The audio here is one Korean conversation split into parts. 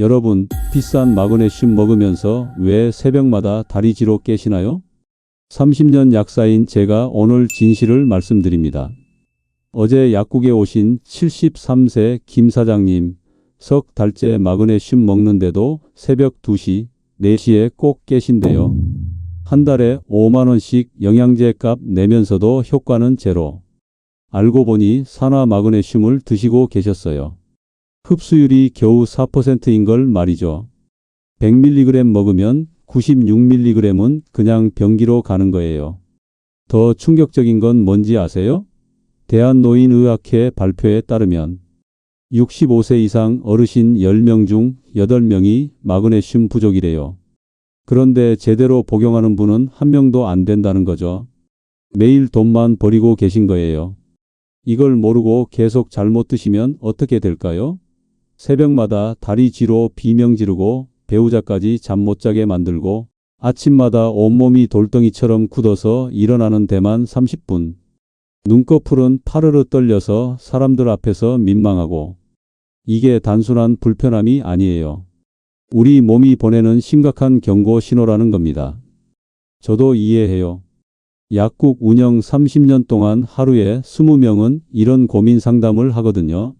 여러분, 비싼 마그네슘 먹으면서 왜 새벽마다 다리지로 깨시나요? 30년 약사인 제가 오늘 진실을 말씀드립니다. 어제 약국에 오신 73세 김 사장님, 석 달째 마그네슘 먹는데도 새벽 2시, 4시에 꼭 깨신대요. 한 달에 5만원씩 영양제 값 내면서도 효과는 제로. 알고 보니 산화 마그네슘을 드시고 계셨어요. 흡수율이 겨우 4%인 걸 말이죠. 100mg 먹으면 96mg은 그냥 변기로 가는 거예요. 더 충격적인 건 뭔지 아세요? 대한노인의학회 발표에 따르면 65세 이상 어르신 10명 중 8명이 마그네슘 부족이래요. 그런데 제대로 복용하는 분은 한 명도 안 된다는 거죠. 매일 돈만 버리고 계신 거예요. 이걸 모르고 계속 잘못 드시면 어떻게 될까요? 새벽마다 다리 쥐로 비명 지르고 배우자까지 잠 못 자게 만들고 아침마다 온몸이 돌덩이처럼 굳어서 일어나는 데만 30분. 눈꺼풀은 파르르 떨려서 사람들 앞에서 민망하고 이게 단순한 불편함이 아니에요. 우리 몸이 보내는 심각한 경고 신호라는 겁니다. 저도 이해해요. 약국 운영 30년 동안 하루에 20명은 이런 고민 상담을 하거든요.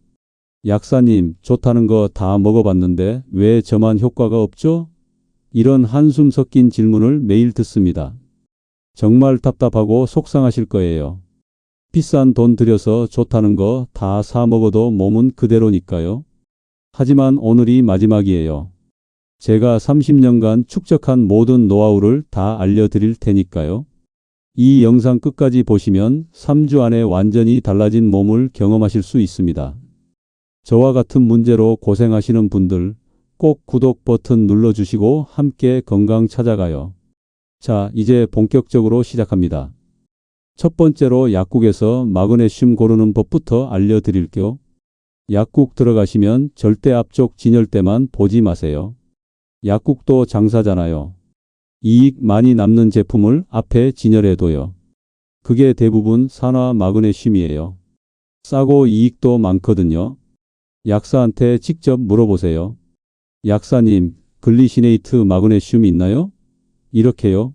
약사님, 좋다는 거 다 먹어봤는데 왜 저만 효과가 없죠? 이런 한숨 섞인 질문을 매일 듣습니다. 정말 답답하고 속상하실 거예요. 비싼 돈 들여서 좋다는 거 다 사 먹어도 몸은 그대로니까요. 하지만 오늘이 마지막이에요. 제가 30년간 축적한 모든 노하우를 다 알려드릴 테니까요. 이 영상 끝까지 보시면 3주 안에 완전히 달라진 몸을 경험하실 수 있습니다. 저와 같은 문제로 고생하시는 분들 꼭 구독 버튼 눌러주시고 함께 건강 찾아가요. 자, 이제 본격적으로 시작합니다. 첫 번째로 약국에서 마그네슘 고르는 법부터 알려드릴게요. 약국 들어가시면 절대 앞쪽 진열대만 보지 마세요. 약국도 장사잖아요. 이익 많이 남는 제품을 앞에 진열해둬요. 그게 대부분 산화 마그네슘이에요. 싸고 이익도 많거든요. 약사한테 직접 물어보세요. 약사님, 글리시네이트 마그네슘 있나요? 이렇게요.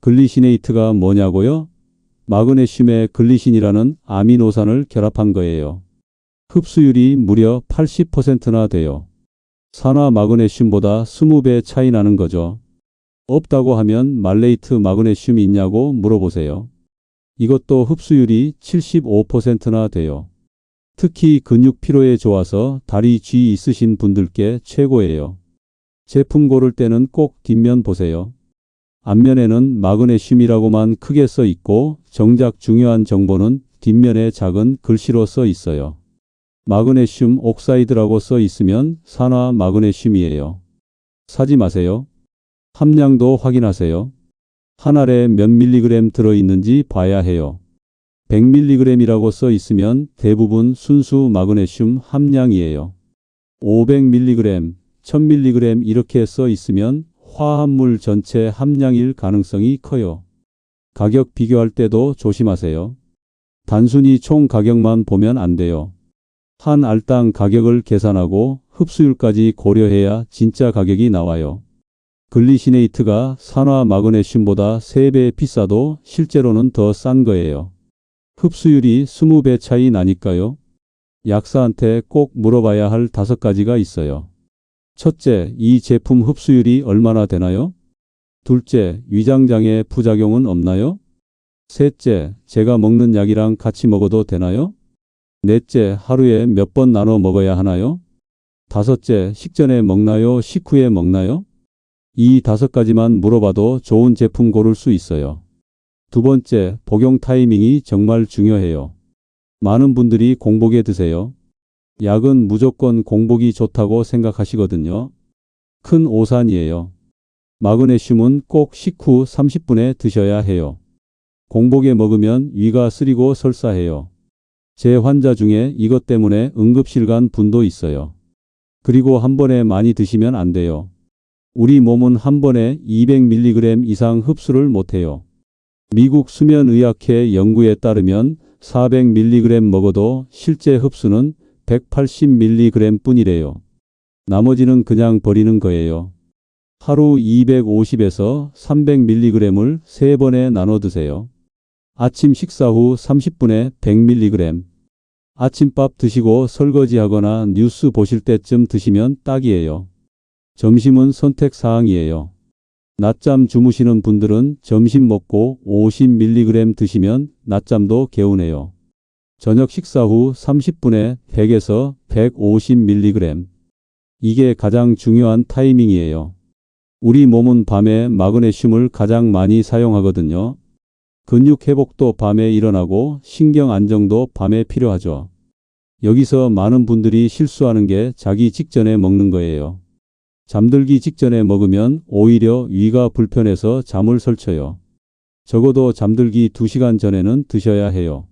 글리시네이트가 뭐냐고요? 마그네슘에 글리신이라는 아미노산을 결합한 거예요. 흡수율이 무려 80%나 돼요. 산화 마그네슘보다 20배 차이 나는 거죠. 없다고 하면 말레이트 마그네슘 있냐고 물어보세요. 이것도 흡수율이 75%나 돼요. 특히 근육 피로에 좋아서 다리 쥐 있으신 분들께 최고예요. 제품 고를 때는 꼭 뒷면 보세요. 앞면에는 마그네슘이라고만 크게 써 있고 정작 중요한 정보는 뒷면에 작은 글씨로 써 있어요. 마그네슘 옥사이드라고 써 있으면 산화 마그네슘이에요. 사지 마세요. 함량도 확인하세요. 한 알에 몇 밀리그램 들어있는지 봐야 해요. 100mg이라고 써 있으면 대부분 순수 마그네슘 함량이에요. 500mg, 1000mg 이렇게 써 있으면 화합물 전체 함량일 가능성이 커요. 가격 비교할 때도 조심하세요. 단순히 총 가격만 보면 안 돼요. 한 알당 가격을 계산하고 흡수율까지 고려해야 진짜 가격이 나와요. 글리시네이트가 산화 마그네슘보다 3배 비싸도 실제로는 더 싼 거예요. 흡수율이 20배 차이 나니까요. 약사한테 꼭 물어봐야 할 다섯 가지가 있어요. 첫째, 이 제품 흡수율이 얼마나 되나요? 둘째, 위장장애 부작용은 없나요? 셋째, 제가 먹는 약이랑 같이 먹어도 되나요? 넷째, 하루에 몇 번 나눠 먹어야 하나요? 다섯째, 식전에 먹나요? 식후에 먹나요? 이 다섯 가지만 물어봐도 좋은 제품 고를 수 있어요. 두 번째, 복용 타이밍이 정말 중요해요. 많은 분들이 공복에 드세요. 약은 무조건 공복이 좋다고 생각하시거든요. 큰 오산이에요. 마그네슘은 꼭 식후 30분에 드셔야 해요. 공복에 먹으면 위가 쓰리고 설사해요. 제 환자 중에 이것 때문에 응급실 간 분도 있어요. 그리고 한 번에 많이 드시면 안 돼요. 우리 몸은 한 번에 200mg 이상 흡수를 못해요. 미국 수면의학회 연구에 따르면 400mg 먹어도 실제 흡수는 180mg 뿐이래요. 나머지는 그냥 버리는 거예요. 하루 250에서 300mg을 3번에 나눠 드세요. 아침 식사 후 30분에 100mg. 아침밥 드시고 설거지하거나 뉴스 보실 때쯤 드시면 딱이에요. 점심은 선택 사항이에요. 낮잠 주무시는 분들은 점심 먹고 50mg 드시면 낮잠도 개운해요. 저녁 식사 후 30분에 100에서 150mg. 이게 가장 중요한 타이밍이에요. 우리 몸은 밤에 마그네슘을 가장 많이 사용하거든요. 근육 회복도 밤에 일어나고 신경 안정도 밤에 필요하죠. 여기서 많은 분들이 실수하는 게 자기 직전에 먹는 거예요. 잠들기 직전에 먹으면 오히려 위가 불편해서 잠을 설쳐요. 적어도 잠들기 2시간 전에는 드셔야 해요.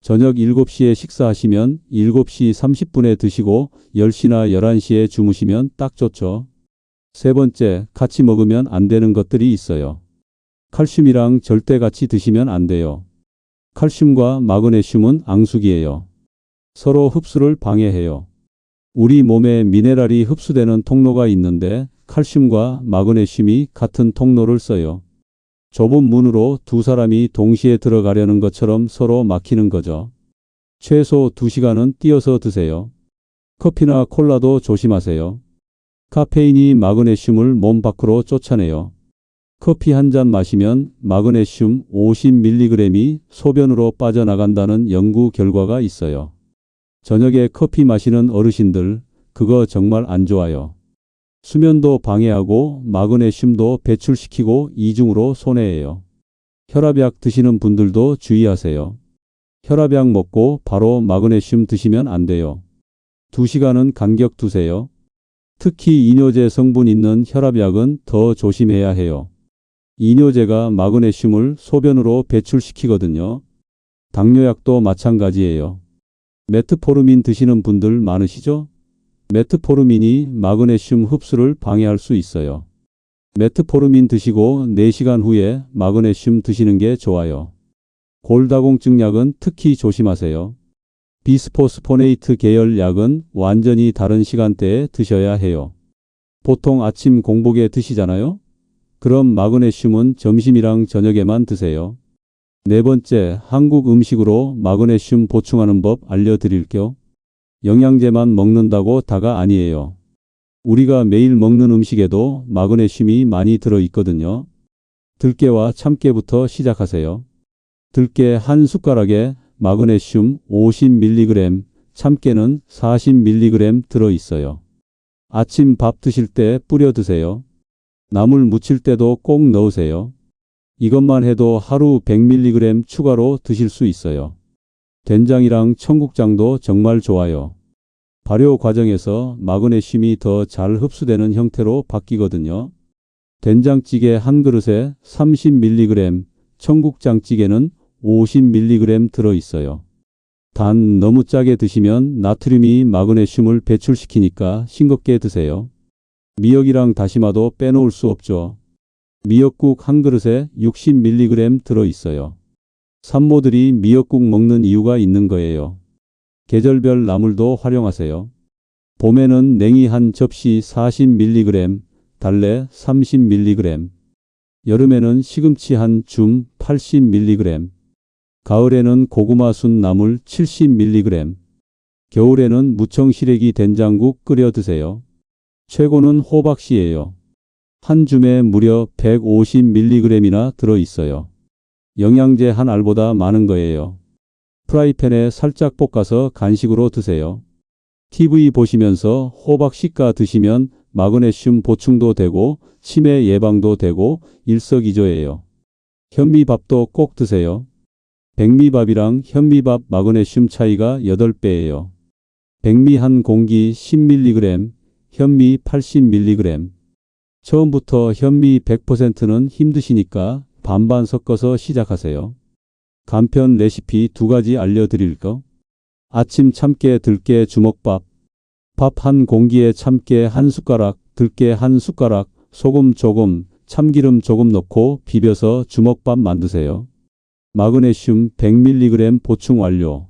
저녁 7시에 식사하시면 7시 30분에 드시고 10시나 11시에 주무시면 딱 좋죠. 세 번째, 같이 먹으면 안 되는 것들이 있어요. 칼슘이랑 절대 같이 드시면 안 돼요. 칼슘과 마그네슘은 앙숙이에요. 서로 흡수를 방해해요. 우리 몸에 미네랄이 흡수되는 통로가 있는데 칼슘과 마그네슘이 같은 통로를 써요. 좁은 문으로 두 사람이 동시에 들어가려는 것처럼 서로 막히는 거죠. 최소 2시간은 띄어서 드세요. 커피나 콜라도 조심하세요. 카페인이 마그네슘을 몸 밖으로 쫓아내요. 커피 한 잔 마시면 마그네슘 50mg이 소변으로 빠져나간다는 연구 결과가 있어요. 저녁에 커피 마시는 어르신들, 그거 정말 안 좋아요. 수면도 방해하고 마그네슘도 배출시키고 이중으로 손해예요. 혈압약 드시는 분들도 주의하세요. 혈압약 먹고 바로 마그네슘 드시면 안 돼요. 2시간은 간격 두세요. 특히 이뇨제 성분 있는 혈압약은 더 조심해야 해요. 이뇨제가 마그네슘을 소변으로 배출시키거든요. 당뇨약도 마찬가지예요. 메트포르민 드시는 분들 많으시죠? 메트포르민이 마그네슘 흡수를 방해할 수 있어요. 메트포르민 드시고 4시간 후에 마그네슘 드시는 게 좋아요. 골다공증 약은 특히 조심하세요. 비스포스포네이트 계열 약은 완전히 다른 시간대에 드셔야 해요. 보통 아침 공복에 드시잖아요? 그럼 마그네슘은 점심이랑 저녁에만 드세요. 네 번째, 한국 음식으로 마그네슘 보충하는 법 알려드릴게요. 영양제만 먹는다고 다가 아니에요. 우리가 매일 먹는 음식에도 마그네슘이 많이 들어 있거든요. 들깨와 참깨부터 시작하세요. 들깨 한 숟가락에 마그네슘 50mg, 참깨는 40mg 들어 있어요. 아침 밥 드실 때 뿌려 드세요. 나물 무칠 때도 꼭 넣으세요. 이것만 해도 하루 100mg 추가로 드실 수 있어요. 된장이랑 청국장도 정말 좋아요. 발효 과정에서 마그네슘이 더 잘 흡수되는 형태로 바뀌거든요. 된장찌개 한 그릇에 30mg, 청국장찌개는 50mg 들어 있어요. 단 너무 짜게 드시면 나트륨이 마그네슘을 배출시키니까 싱겁게 드세요. 미역이랑 다시마도 빼놓을 수 없죠. 미역국 한 그릇에 60mg 들어 있어요. 산모들이 미역국 먹는 이유가 있는 거예요. 계절별 나물도 활용하세요. 봄에는 냉이 한 접시 40mg, 달래 30mg, 여름에는 시금치 한 줌 80mg, 가을에는 고구마 순 나물 70mg, 겨울에는 무청 시래기 된장국 끓여 드세요. 최고는 호박씨예요. 한 줌에 무려 150mg이나 들어 있어요. 영양제 한 알보다 많은 거예요. 프라이팬에 살짝 볶아서 간식으로 드세요. TV 보시면서 호박 씻가 드시면 마그네슘 보충도 되고 치매 예방도 되고 일석이조예요. 현미밥도 꼭 드세요. 백미밥이랑 현미밥 마그네슘 차이가 8배예요. 백미 한 공기 10mg, 현미 80mg. 처음부터 현미 100%는 힘드시니까 반반 섞어서 시작하세요. 간편 레시피 두 가지 알려드릴까? 아침 참깨 들깨 주먹밥. 밥 한 공기에 참깨 한 숟가락, 들깨 한 숟가락, 소금 조금, 참기름 조금 넣고 비벼서 주먹밥 만드세요. 마그네슘 100mg 보충 완료.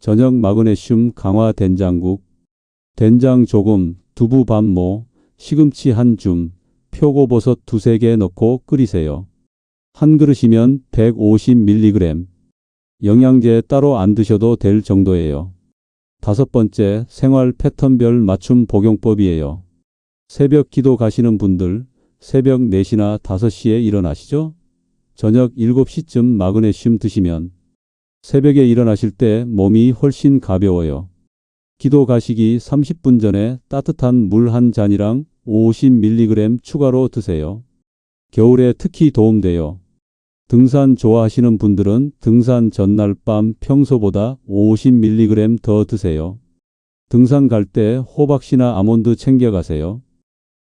저녁 마그네슘 강화 된장국. 된장 조금, 두부 반모, 시금치 한 줌, 표고버섯 두세 개 넣고 끓이세요. 한 그릇이면 150mg. 영양제 따로 안 드셔도 될 정도예요. 다섯 번째, 생활 패턴별 맞춤 복용법이에요. 새벽 기도 가시는 분들, 새벽 4시나 5시에 일어나시죠? 저녁 7시쯤 마그네슘 드시면 새벽에 일어나실 때 몸이 훨씬 가벼워요. 기도 가시기 30분 전에 따뜻한 물 한 잔이랑 50mg 추가로 드세요. 겨울에 특히 도움돼요. 등산 좋아하시는 분들은 등산 전날 밤 평소보다 50mg 더 드세요. 등산 갈 때 호박씨나 아몬드 챙겨가세요.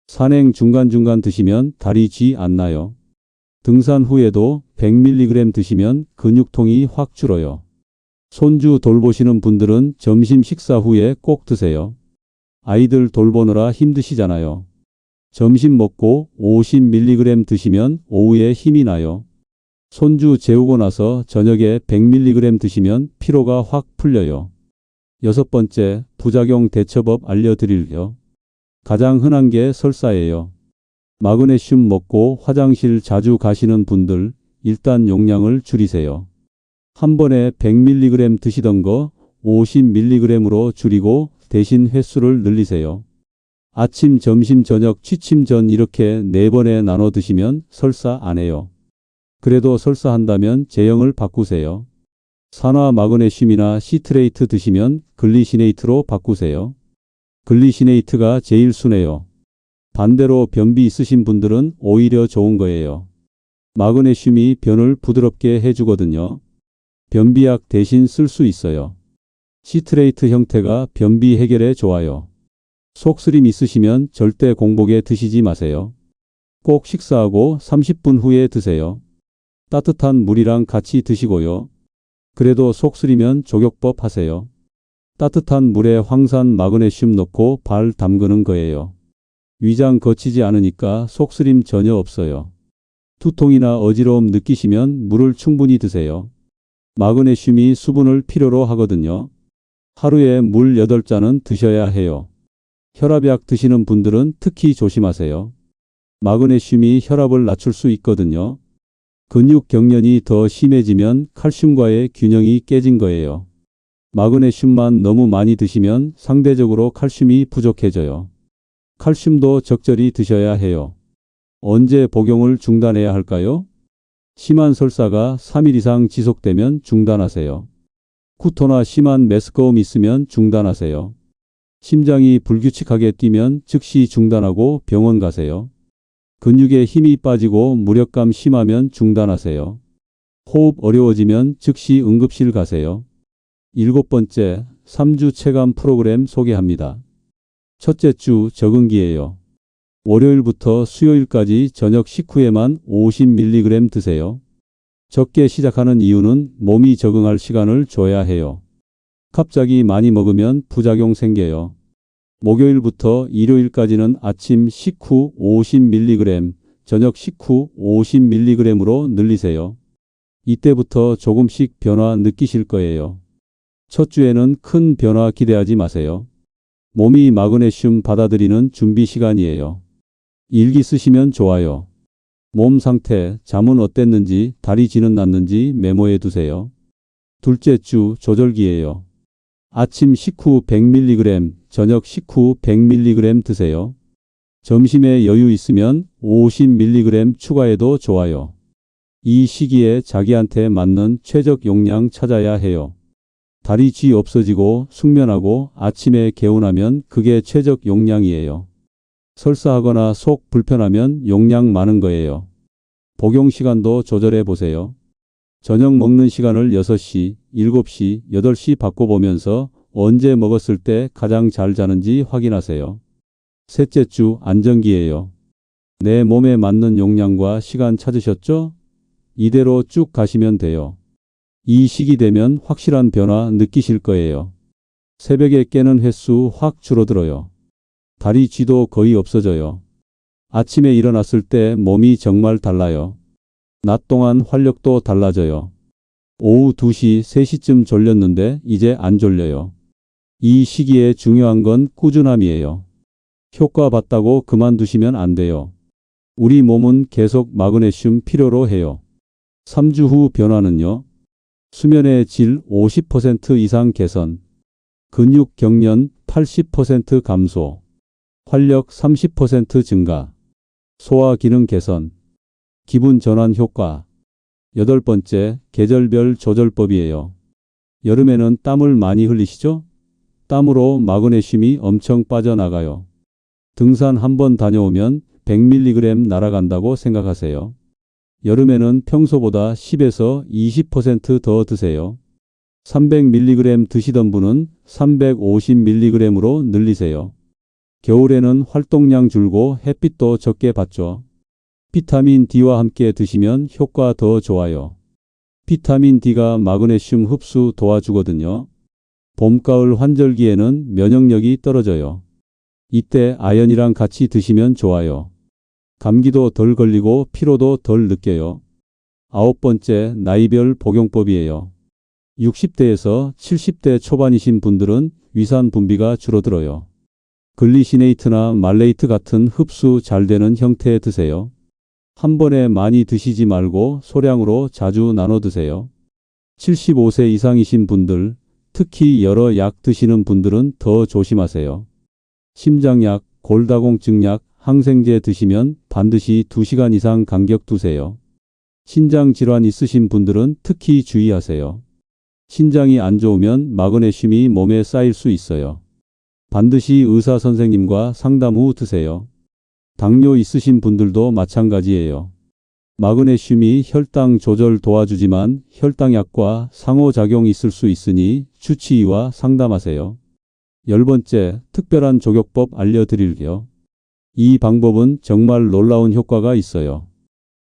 산행 중간중간 드시면 다리 쥐 안 나요. 등산 후에도 100mg 드시면 근육통이 확 줄어요. 손주 돌보시는 분들은 점심 식사 후에 꼭 드세요. 아이들 돌보느라 힘드시잖아요. 점심 먹고 50mg 드시면 오후에 힘이 나요. 손주 재우고 나서 저녁에 100mg 드시면 피로가 확 풀려요. 여섯 번째, 부작용 대처법 알려드릴게요. 가장 흔한 게 설사예요. 마그네슘 먹고 화장실 자주 가시는 분들 일단 용량을 줄이세요. 한 번에 100mg 드시던 거 50mg으로 줄이고 대신 횟수를 늘리세요. 아침, 점심, 저녁, 취침 전 이렇게 네 번에 나눠 드시면 설사 안 해요. 그래도 설사한다면 제형을 바꾸세요. 산화 마그네슘이나 시트레이트 드시면 글리시네이트로 바꾸세요. 글리시네이트가 제일 순해요. 반대로 변비 있으신 분들은 오히려 좋은 거예요. 마그네슘이 변을 부드럽게 해주거든요. 변비약 대신 쓸 수 있어요. 시트레이트 형태가 변비 해결에 좋아요. 속쓰림 있으시면 절대 공복에 드시지 마세요. 꼭 식사하고 30분 후에 드세요. 따뜻한 물이랑 같이 드시고요. 그래도 속쓰리면 조격법 하세요. 따뜻한 물에 황산 마그네슘 넣고 발 담그는 거예요. 위장 거치지 않으니까 속쓰림 전혀 없어요. 두통이나 어지러움 느끼시면 물을 충분히 드세요. 마그네슘이 수분을 필요로 하거든요. 하루에 물 8잔은 드셔야 해요. 혈압약 드시는 분들은 특히 조심하세요. 마그네슘이 혈압을 낮출 수 있거든요. 근육 경련이 더 심해지면 칼슘과의 균형이 깨진 거예요. 마그네슘만 너무 많이 드시면 상대적으로 칼슘이 부족해져요. 칼슘도 적절히 드셔야 해요. 언제 복용을 중단해야 할까요? 심한 설사가 3일 이상 지속되면 중단하세요. 구토나 심한 메스꺼움 있으면 중단하세요. 심장이 불규칙하게 뛰면 즉시 중단하고 병원 가세요. 근육에 힘이 빠지고 무력감 심하면 중단하세요. 호흡 어려워지면 즉시 응급실 가세요. 일곱 번째, 3주 체감 프로그램 소개합니다. 첫째 주 적응기예요. 월요일부터 수요일까지 저녁 식후에만 50mg 드세요. 적게 시작하는 이유는 몸이 적응할 시간을 줘야 해요. 갑자기 많이 먹으면 부작용 생겨요. 목요일부터 일요일까지는 아침 식후 50mg, 저녁 식후 50mg으로 늘리세요. 이때부터 조금씩 변화 느끼실 거예요. 첫 주에는 큰 변화 기대하지 마세요. 몸이 마그네슘 받아들이는 준비 시간이에요. 일기 쓰시면 좋아요. 몸 상태, 잠은 어땠는지, 다리 지는 났는지 메모해 두세요. 둘째 주 조절기예요. 아침 식후 100mg, 저녁 식후 100mg 드세요. 점심에 여유 있으면 50mg 추가해도 좋아요. 이 시기에 자기한테 맞는 최적 용량 찾아야 해요. 다리 쥐 없어지고 숙면하고 아침에 개운하면 그게 최적 용량이에요. 설사하거나 속 불편하면 용량 많은 거예요. 복용 시간도 조절해 보세요. 저녁 먹는 시간을 6시, 7시, 8시 바꿔보면서 언제 먹었을 때 가장 잘 자는지 확인하세요. 셋째 주 안정기예요. 내 몸에 맞는 용량과 시간 찾으셨죠? 이대로 쭉 가시면 돼요. 이 시기 되면 확실한 변화 느끼실 거예요. 새벽에 깨는 횟수 확 줄어들어요. 다리 쥐도 거의 없어져요. 아침에 일어났을 때 몸이 정말 달라요. 낮 동안 활력도 달라져요. 오후 2시, 3시쯤 졸렸는데 이제 안 졸려요. 이 시기에 중요한 건 꾸준함이에요. 효과 봤다고 그만두시면 안 돼요. 우리 몸은 계속 마그네슘 필요로 해요. 3주 후 변화는요. 수면의 질 50% 이상 개선, 근육 경련 80% 감소, 활력 30% 증가, 소화 기능 개선, 기분 전환 효과. 여덟 번째, 계절별 조절법이에요. 여름에는 땀을 많이 흘리시죠? 땀으로 마그네슘이 엄청 빠져나가요. 등산 한번 다녀오면 100mg 날아간다고 생각하세요. 여름에는 평소보다 10에서 20%더 드세요. 300mg 드시던 분은 350mg으로 늘리세요. 겨울에는 활동량 줄고 햇빛도 적게 받죠. 비타민 D와 함께 드시면 효과 더 좋아요. 비타민 D가 마그네슘 흡수 도와주거든요. 봄, 가을 환절기에는 면역력이 떨어져요. 이때 아연이랑 같이 드시면 좋아요. 감기도 덜 걸리고 피로도 덜 느껴요. 아홉 번째, 나이별 복용법이에요. 60대에서 70대 초반이신 분들은 위산 분비가 줄어들어요. 글리시네이트나 말레이트 같은 흡수 잘 되는 형태에 드세요. 한 번에 많이 드시지 말고 소량으로 자주 나눠 드세요. 75세 이상이신 분들, 특히 여러 약 드시는 분들은 더 조심하세요. 심장약, 골다공증약, 항생제 드시면 반드시 2시간 이상 간격 두세요. 신장 질환 있으신 분들은 특히 주의하세요. 신장이 안 좋으면 마그네슘이 몸에 쌓일 수 있어요. 반드시 의사 선생님과 상담 후 드세요. 당뇨 있으신 분들도 마찬가지예요. 마그네슘이 혈당 조절 도와주지만 혈당약과 상호작용이 있을 수 있으니 주치의와 상담하세요. 열 번째, 특별한 조격법 알려드릴게요. 이 방법은 정말 놀라운 효과가 있어요.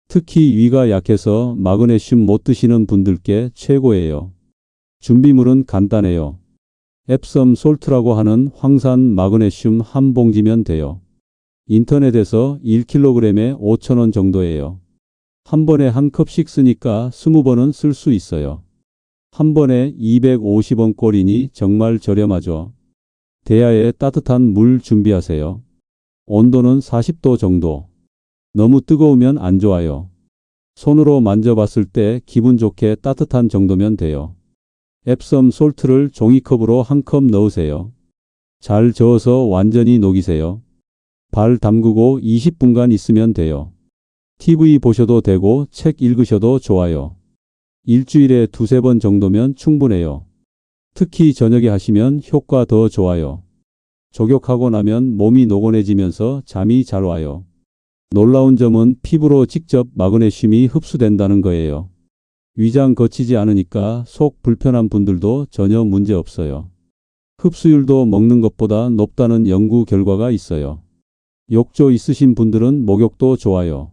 특히 위가 약해서 마그네슘 못 드시는 분들께 최고예요. 준비물은 간단해요. 앱섬 솔트라고 하는 황산 마그네슘 한 봉지면 돼요. 인터넷에서 1kg에 5,000원 정도예요. 한 번에 한 컵씩 쓰니까 20번은 쓸 수 있어요. 한 번에 250원 꼴이니 정말 저렴하죠. 대야에 따뜻한 물 준비하세요. 온도는 40도 정도. 너무 뜨거우면 안 좋아요. 손으로 만져봤을 때 기분 좋게 따뜻한 정도면 돼요. 앱섬 솔트를 종이컵으로 한 컵 넣으세요. 잘 저어서 완전히 녹이세요. 발 담그고 20분간 있으면 돼요. TV 보셔도 되고 책 읽으셔도 좋아요. 일주일에 두세 번 정도면 충분해요. 특히 저녁에 하시면 효과 더 좋아요. 조격하고 나면 몸이 노곤해지면서 잠이 잘 와요. 놀라운 점은 피부로 직접 마그네슘이 흡수된다는 거예요. 위장 거치지 않으니까 속 불편한 분들도 전혀 문제 없어요. 흡수율도 먹는 것보다 높다는 연구 결과가 있어요. 욕조 있으신 분들은 목욕도 좋아요.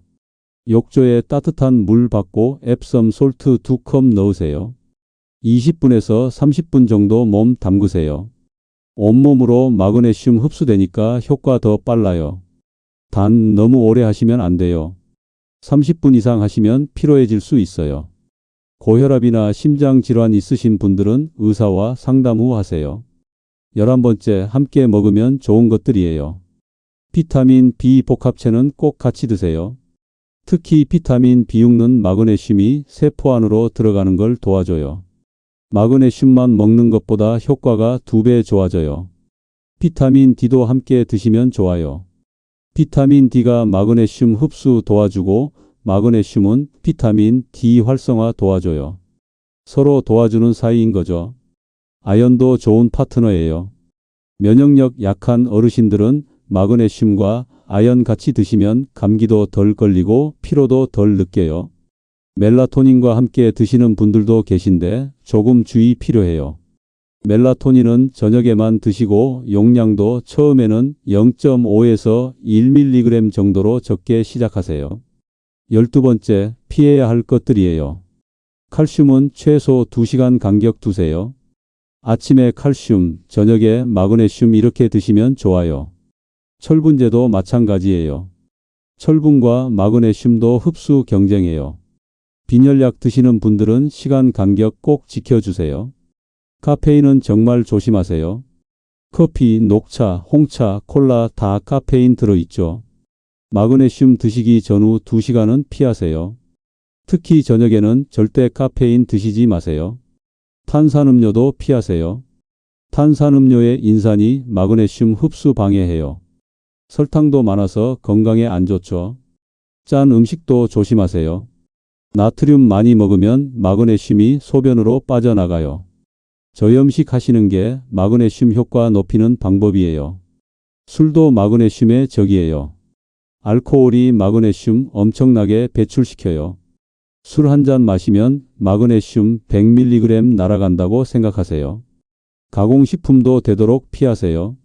욕조에 따뜻한 물 받고 앱섬 솔트 두컵 넣으세요. 20분에서 30분 정도 몸 담그세요. 온몸으로 마그네슘 흡수되니까 효과 더 빨라요. 단 너무 오래 하시면 안 돼요. 30분 이상 하시면 피로해질 수 있어요. 고혈압이나 심장 질환 있으신 분들은 의사와 상담 후 하세요. 11번째 함께 먹으면 좋은 것들이에요. 비타민 B 복합체는 꼭 같이 드세요. 특히 비타민 B6는 마그네슘이 세포 안으로 들어가는 걸 도와줘요. 마그네슘만 먹는 것보다 효과가 두 배 좋아져요. 비타민 D도 함께 드시면 좋아요. 비타민 D가 마그네슘 흡수 도와주고 마그네슘은 비타민 D 활성화 도와줘요. 서로 도와주는 사이인 거죠. 아연도 좋은 파트너예요. 면역력 약한 어르신들은 마그네슘과 아연 같이 드시면 감기도 덜 걸리고 피로도 덜 느껴요. 멜라토닌과 함께 드시는 분들도 계신데 조금 주의 필요해요. 멜라토닌은 저녁에만 드시고 용량도 처음에는 0.5에서 1mg 정도로 적게 시작하세요. 열두 번째, 피해야 할 것들이에요. 칼슘은 최소 2시간 간격 두세요. 아침에 칼슘, 저녁에 마그네슘 이렇게 드시면 좋아요. 철분제도 마찬가지예요. 철분과 마그네슘도 흡수 경쟁해요. 빈혈약 드시는 분들은 시간 간격 꼭 지켜주세요. 카페인은 정말 조심하세요. 커피, 녹차, 홍차, 콜라 다 카페인 들어있죠. 마그네슘 드시기 전후 2시간은 피하세요. 특히 저녁에는 절대 카페인 드시지 마세요. 탄산음료도 피하세요. 탄산음료의 인산이 마그네슘 흡수 방해해요. 설탕도 많아서 건강에 안 좋죠. 짠 음식도 조심하세요. 나트륨 많이 먹으면 마그네슘이 소변으로 빠져나가요. 저염식 하시는 게 마그네슘 효과 높이는 방법이에요. 술도 마그네슘의 적이에요. 알코올이 마그네슘 엄청나게 배출시켜요. 술 한 잔 마시면 마그네슘 100mg 날아간다고 생각하세요. 가공식품도 되도록 피하세요.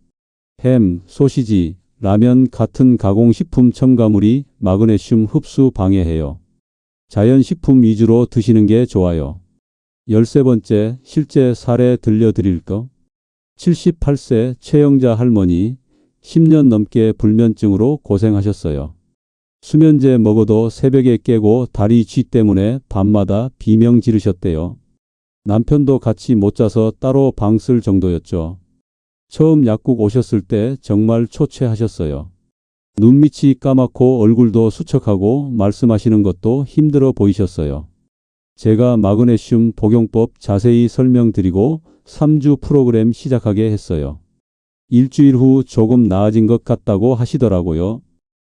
햄, 소시지, 라면 같은 가공식품 첨가물이 마그네슘 흡수 방해해요. 자연식품 위주로 드시는 게 좋아요. 열세 번째 실제 사례 들려드릴 거. 78세 최영자 할머니 10년 넘게 불면증으로 고생하셨어요. 수면제 먹어도 새벽에 깨고 다리 쥐 때문에 밤마다 비명 지르셨대요. 남편도 같이 못 자서 따로 방 쓸 정도였죠. 처음 약국 오셨을 때 정말 초췌하셨어요. 눈밑이 까맣고 얼굴도 수척하고 말씀하시는 것도 힘들어 보이셨어요. 제가 마그네슘 복용법 자세히 설명드리고 3주 프로그램 시작하게 했어요. 일주일 후 조금 나아진 것 같다고 하시더라고요.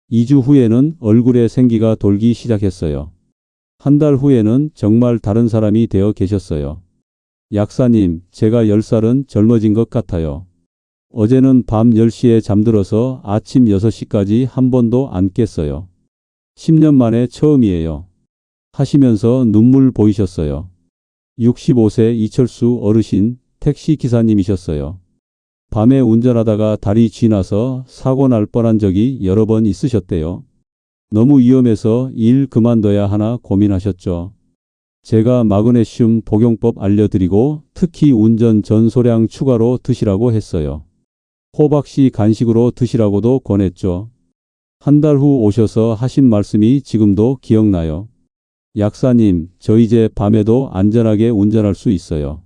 2주 후에는 얼굴에 생기가 돌기 시작했어요. 한 달 후에는 정말 다른 사람이 되어 계셨어요. 약사님, 제가 10살은 젊어진 것 같아요. 어제는 밤 10시에 잠들어서 아침 6시까지 한 번도 안 깼어요. 10년 만에 처음이에요. 하시면서 눈물 보이셨어요. 65세 이철수 어르신 택시 기사님이셨어요. 밤에 운전하다가 다리 쥐나서 사고 날 뻔한 적이 여러 번 있으셨대요. 너무 위험해서 일 그만둬야 하나 고민하셨죠. 제가 마그네슘 복용법 알려드리고 특히 운전 전 소량 추가로 드시라고 했어요. 호박씨 간식으로 드시라고도 권했죠. 한 달 후 오셔서 하신 말씀이 지금도 기억나요. 약사님, 저 이제 밤에도 안전하게 운전할 수 있어요.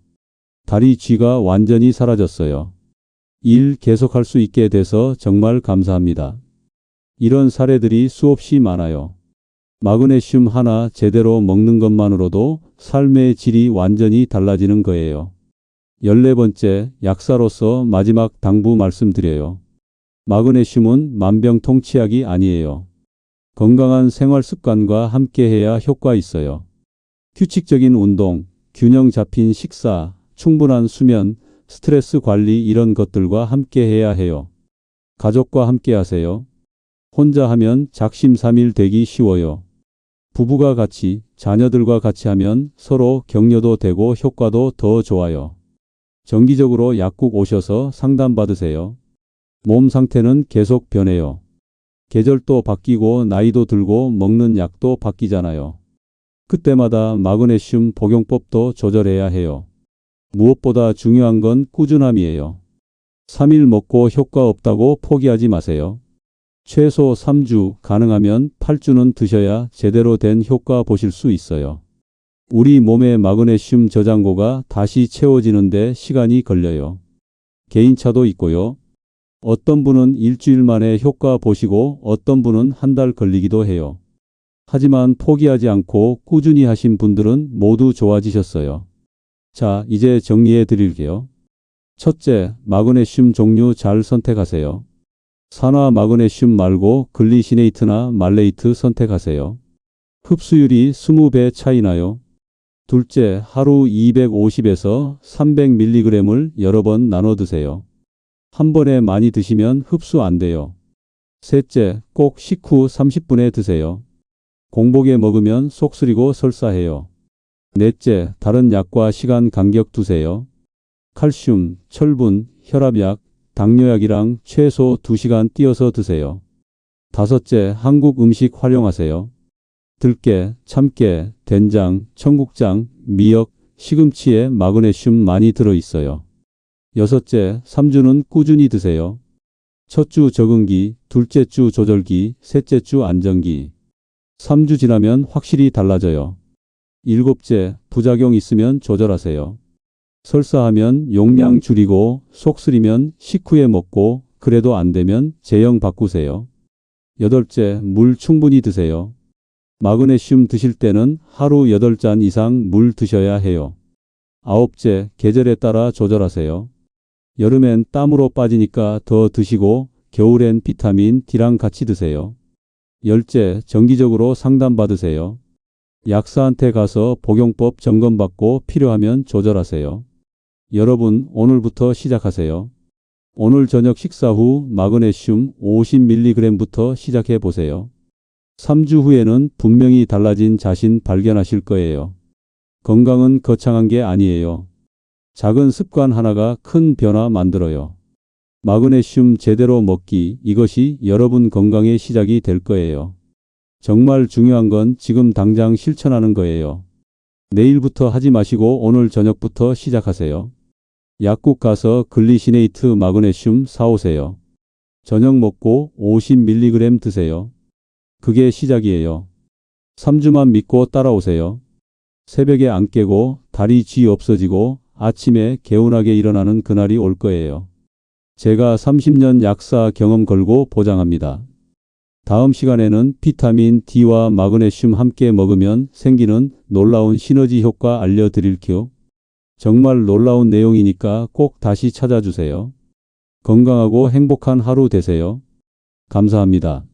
다리 쥐가 완전히 사라졌어요. 일 계속할 수 있게 돼서 정말 감사합니다. 이런 사례들이 수없이 많아요. 마그네슘 하나 제대로 먹는 것만으로도 삶의 질이 완전히 달라지는 거예요. 14번째, 약사로서 마지막 당부 말씀드려요. 마그네슘은 만병통치약이 아니에요. 건강한 생활 습관과 함께해야 효과 있어요. 규칙적인 운동, 균형 잡힌 식사, 충분한 수면, 스트레스 관리 이런 것들과 함께해야 해요. 가족과 함께 하세요. 혼자 하면 작심삼일 되기 쉬워요. 부부가 같이, 자녀들과 같이 하면 서로 격려도 되고 효과도 더 좋아요. 정기적으로 약국 오셔서 상담받으세요. 몸 상태는 계속 변해요. 계절도 바뀌고 나이도 들고 먹는 약도 바뀌잖아요. 그때마다 마그네슘 복용법도 조절해야 해요. 무엇보다 중요한 건 꾸준함이에요. 3일 먹고 효과 없다고 포기하지 마세요. 최소 3주, 가능하면 8주는 드셔야 제대로 된 효과 보실 수 있어요. 우리 몸의 마그네슘 저장고가 다시 채워지는데 시간이 걸려요. 개인차도 있고요. 어떤 분은 일주일 만에 효과 보시고 어떤 분은 한 달 걸리기도 해요. 하지만 포기하지 않고 꾸준히 하신 분들은 모두 좋아지셨어요. 자, 이제 정리해 드릴게요. 첫째, 마그네슘 종류 잘 선택하세요. 산화 마그네슘 말고 글리시네이트나 말레이트 선택하세요. 흡수율이 20배 차이 나요. 둘째, 하루 250에서 300mg을 여러 번 나눠 드세요. 한 번에 많이 드시면 흡수 안 돼요. 셋째, 꼭 식후 30분에 드세요. 공복에 먹으면 속 쓰리고 설사해요. 넷째, 다른 약과 시간 간격 두세요. 칼슘, 철분, 혈압약, 당뇨약이랑 최소 2시간 띄어서 드세요. 다섯째, 한국 음식 활용하세요. 들깨, 참깨, 된장, 청국장, 미역, 시금치에 마그네슘 많이 들어 있어요. 여섯째, 3주는 꾸준히 드세요. 첫 주 적응기, 둘째 주 조절기, 셋째 주 안정기. 3주 지나면 확실히 달라져요. 일곱째, 부작용 있으면 조절하세요. 설사하면 용량 줄이고 속 쓰리면 식후에 먹고 그래도 안 되면 제형 바꾸세요. 여덟째, 물 충분히 드세요. 마그네슘 드실 때는 하루 8잔 이상 물 드셔야 해요. 아홉째, 계절에 따라 조절하세요. 여름엔 땀으로 빠지니까 더 드시고 겨울엔 비타민 D랑 같이 드세요. 열째, 정기적으로 상담받으세요. 약사한테 가서 복용법 점검받고 필요하면 조절하세요. 여러분, 오늘부터 시작하세요. 오늘 저녁 식사 후 마그네슘 50mg부터 시작해 보세요. 3주 후에는 분명히 달라진 자신 발견하실 거예요. 건강은 거창한 게 아니에요. 작은 습관 하나가 큰 변화 만들어요. 마그네슘 제대로 먹기 이것이 여러분 건강의 시작이 될 거예요. 정말 중요한 건 지금 당장 실천하는 거예요. 내일부터 하지 마시고 오늘 저녁부터 시작하세요. 약국 가서 글리시네이트 마그네슘 사오세요. 저녁 먹고 50mg 드세요. 그게 시작이에요. 3주만 믿고 따라오세요. 새벽에 안 깨고 다리 쥐 없어지고 아침에 개운하게 일어나는 그날이 올 거예요. 제가 30년 약사 경험 걸고 보장합니다. 다음 시간에는 비타민 D와 마그네슘 함께 먹으면 생기는 놀라운 시너지 효과 알려드릴게요. 정말 놀라운 내용이니까 꼭 다시 찾아주세요. 건강하고 행복한 하루 되세요. 감사합니다.